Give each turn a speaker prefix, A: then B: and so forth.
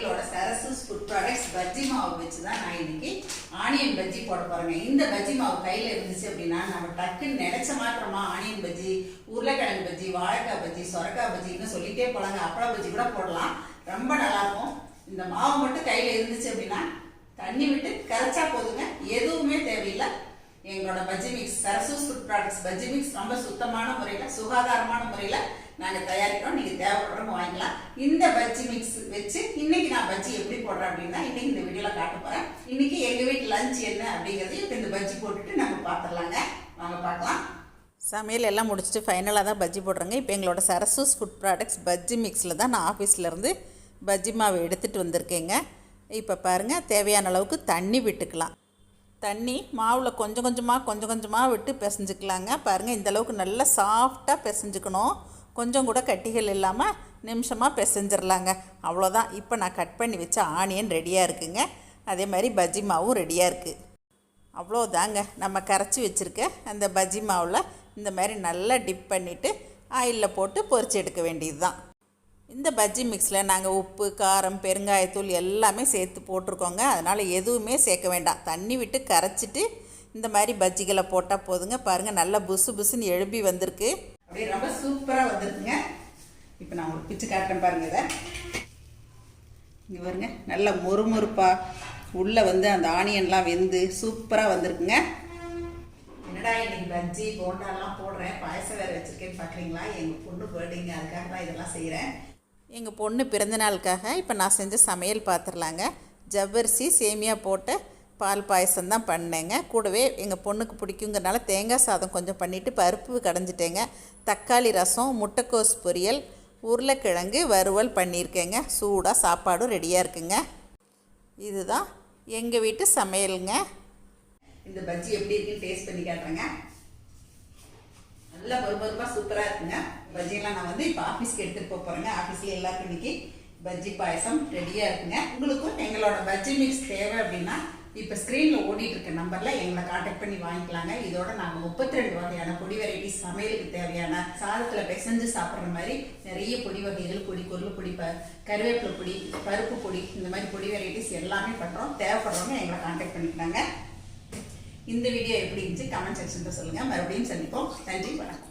A: எங்களோட Sarasu food products bajji மாவு வச்சு தான் நான் இன்னைக்கு ஆனியன் பஜ்ஜி போட போறேங்க இந்த பஜ்ஜி மாவு கையில் இருந்துச்சு அப்படின்னா நம்ம டக்குன்னு நினைச்ச மாத்திரமா ஆனியன் பஜ்ஜி உருளைக்கிழங்கு பஜ்ஜி வாழைக்காய் பஜ்ஜி சொரக்காய் பஜ்ஜின்னு சொல்லிட்டே போகலாங்க அப்பளம் பஜ்ஜி கூட போடலாம் ரொம்ப இருக்கும் இந்த மாவு மட்டும் கையில் இருந்துச்சு அப்படின்னா தண்ணி விட்டு கரைச்சா போதுங்க எதுவுமே தேவையில்லை எங்களோட bajji mix Sarasu's food products bajji mix ரொம்ப சுத்தமான முறையில் சுகாதாரமான முறையில் நாங்கள் தயாரிக்கிறோம் நீங்கள் தேவைப்படுறவங்க வாங்கிக்கலாம் இந்த பஜ்ஜி மிக்ஸ் வச்சு இன்னைக்கு நான் பஜ்ஜி எப்படி போடுறேன் அப்படின்னா இன்னைக்கு இந்த வீடியோவில் காட்ட போகிறேன் இன்னைக்கு எங்கள் வீட்டு லஞ்ச் என்ன அப்படிங்கிறதையும் இப்போ இந்த பஜ்ஜி போட்டுட்டு நம்ம பார்த்துடலாங்க வாங்க பார்க்கலாம்
B: சமையல் எல்லாம் முடிச்சுட்டு ஃபைனலாக தான் பஜ்ஜி போடுறேங்க இப்போ எங்களோட சரசூஸ் ஃபுட் ப்ராடக்ட்ஸ் பஜ்ஜி மிக்ஸில் தான் நான் ஆஃபீஸ்லேருந்து பஜ்ஜி மாவு எடுத்துகிட்டு வந்திருக்கேங்க இப்போ பாருங்கள் தேவையான அளவுக்கு தண்ணி விட்டுக்கலாம் தண்ணி மாவில் கொஞ்சம் கொஞ்சமாக கொஞ்சம் கொஞ்சமாக விட்டு பிசைஞ்சிக்கலாங்க பாருங்கள் இந்தளவுக்கு நல்லா சாஃப்டாக பிசைஞ்சிக்கணும் கொஞ்சம் கூட கட்டிகள் இல்லாமல் நிமிஷமாக பிசைஞ்சிடலாங்க அவ்வளோதான் இப்போ நான் கட் பண்ணி வச்ச ஆனியன் ரெடியாக இருக்குங்க அதே மாதிரி பஜ்ஜி மாவும் ரெடியாக இருக்குது அவ்வளோதாங்க நம்ம கரைச்சி வச்சுருக்க அந்த பஜ்ஜி மாவில் இந்த மாதிரி நல்லா டிப் பண்ணிவிட்டு ஆயிலில் போட்டு பொறிச்சு எடுக்க வேண்டியது தான் இந்த பஜ்ஜி மிக்ஸில் நாங்கள் உப்பு காரம் பெருங்காயத்தூள் எல்லாமே சேர்த்து போட்டிருக்கோங்க அதனால் எதுவுமே சேர்க்க வேண்டாம் தண்ணி விட்டு கரைச்சிட்டு இந்த மாதிரி பஜ்ஜிகளை போட்டால் போதுங்க பாருங்கள் நல்லா புசு புசுன்னு எழுப்பி வந்திருக்கு
A: அப்படியே ரொம்ப சூப்பராக வந்துருக்குங்க இப்போ நான் உங்களுக்கு பிச்சு காட்டுறேன் பாருங்கள் இதை இங்கே பாருங்க நல்லா மொறுமொறுப்பாக உள்ளே வந்து அந்த ஆனியன்லாம் வெந்து சூப்பராக வந்திருக்குங்க என்னடா இன்னைக்கு பஜ்ஜி போண்டாலாம் போடுறேன் பாயசம் வேறு வச்சுருக்கேன்னு பார்க்குறீங்களா எங்கள் பொண்ணு பர்த்டேங்க அதுக்காக தான் இதெல்லாம் செய்கிறேன்
B: எங்கள் பொண்ணு பிறந்த நாளுக்காக இப்போ நான் செஞ்ச சமையல் பார்த்துடலாங்க ஜவ்வரிசி சேமியா போட்டு பால் பாயசம் தான் பண்ணேங்க கூடவே எங்கள் பொண்ணுக்கு பிடிக்குங்கிறனால தேங்காய் சாதம் கொஞ்சம் பண்ணிவிட்டு பருப்பு கடைஞ்சிட்டேங்க தக்காளி ரசம் முட்டைக்கோஸ் பொரியல் உருளைக்கிழங்கு வறுவல் பண்ணியிருக்கேங்க சூடாக சாப்பாடும் ரெடியாக இருக்குங்க இதுதான் எங்கள் வீட்டு சமையலுங்க
A: இந்த பஜ்ஜி எப்படி இருக்குன்னு டேஸ்ட் பண்ணி காட்டுறேங்க நல்லா பொறுப்பொறுப்பாக சூப்பராக இருக்குங்க பஜ்ஜியெல்லாம் நான் வந்து இப்போ ஆஃபீஸ்க்கு எடுத்துகிட்டு போக போகிறேங்க ஆஃபீஸில் எல்லாருக்கும் இன்னைக்கு பஜ்ஜி பாயசம் ரெடியாக இருக்குங்க உங்களுக்கும் எங்களோட பஜ்ஜி மிக்ஸ் தேவை அப்படின்னா இப்போ ஸ்க்ரீனில் ஓடிட்டு இருக்க நம்பரில் எங்களை காண்டாக்ட் பண்ணி வாங்கிக்கலாங்க இதோட நாங்கள் முப்பத்தி ரெண்டு வகையான பொடி வெரைட்டிஸ் சமையலுக்கு தேவையான சாதத்தில் பெசஞ்சு சாப்பிட்ற மாதிரி நிறைய பொடி வகைகள் பொடி கொள்ளு பொடி ப கருவேப்பிலை பொடி பருப்பு பொடி இந்த மாதிரி பொடி வெரைட்டிஸ் எல்லாமே பண்ணுறோம் தேவைப்படுறவங்க எங்களை காண்டாக்ட் பண்ணிக்கலாங்க இந்த வீடியோ எப்படி இருந்துச்சு கமெண்ட் செக்ஷனில் சொல்லுங்கள் மறுபடியும் சந்திப்போம் நன்றி வணக்கம்